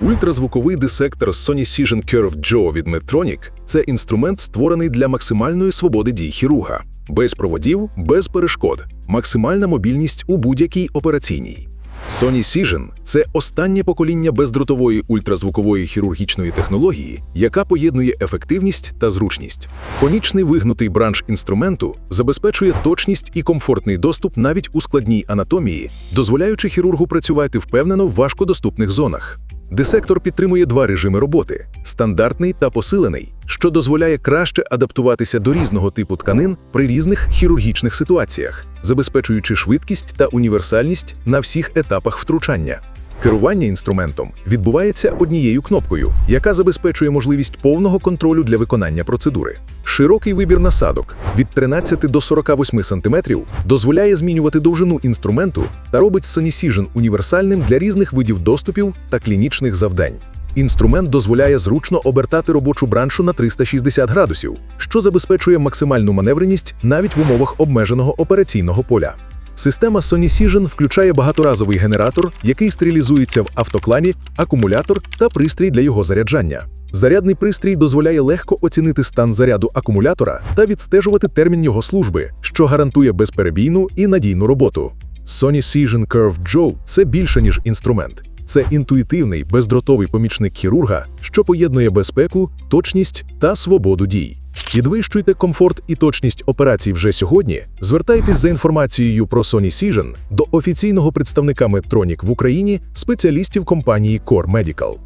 Ультразвуковий дисектор Sony Cision Curve Jaw від Medtronic – це інструмент, створений для максимальної свободи дій хірурга. Без проводів, без перешкод, максимальна мобільність у будь-якій операційній. Sony Cision – це останнє покоління бездротової ультразвукової хірургічної технології, яка поєднує ефективність та зручність. Конічний вигнутий бранш інструменту забезпечує точність і комфортний доступ навіть у складній анатомії, дозволяючи хірургу працювати впевнено в важкодоступних зонах. Дисектор підтримує два режими роботи: стандартний та посилений, що дозволяє краще адаптуватися до різного типу тканин при різних хірургічних ситуаціях, забезпечуючи швидкість та універсальність на всіх етапах втручання. Керування інструментом відбувається однією кнопкою, яка забезпечує можливість повного контролю для виконання процедури. Широкий вибір насадок від 13 до 48 см дозволяє змінювати довжину інструменту та робить Sonicision універсальним для різних видів доступів та клінічних завдань. Інструмент дозволяє зручно обертати робочу браншу на 360 градусів, що забезпечує максимальну маневреність навіть в умовах обмеженого операційного поля. Система Sony Sonicision включає багаторазовий генератор, який стерилізується в автоклаві, акумулятор та пристрій для його заряджання. Зарядний пристрій дозволяє легко оцінити стан заряду акумулятора та відстежувати термін його служби, що гарантує безперебійну і надійну роботу. Sony Cision Curve Jaw – це більше ніж інструмент. Це інтуїтивний бездротовий помічник хірурга, що поєднує безпеку, точність та свободу дій. Підвищуйте комфорт і точність операцій вже сьогодні. Звертайтесь за інформацією про Sony Cision до офіційного представника Medtronic в Україні, спеціалістів компанії Core Medical.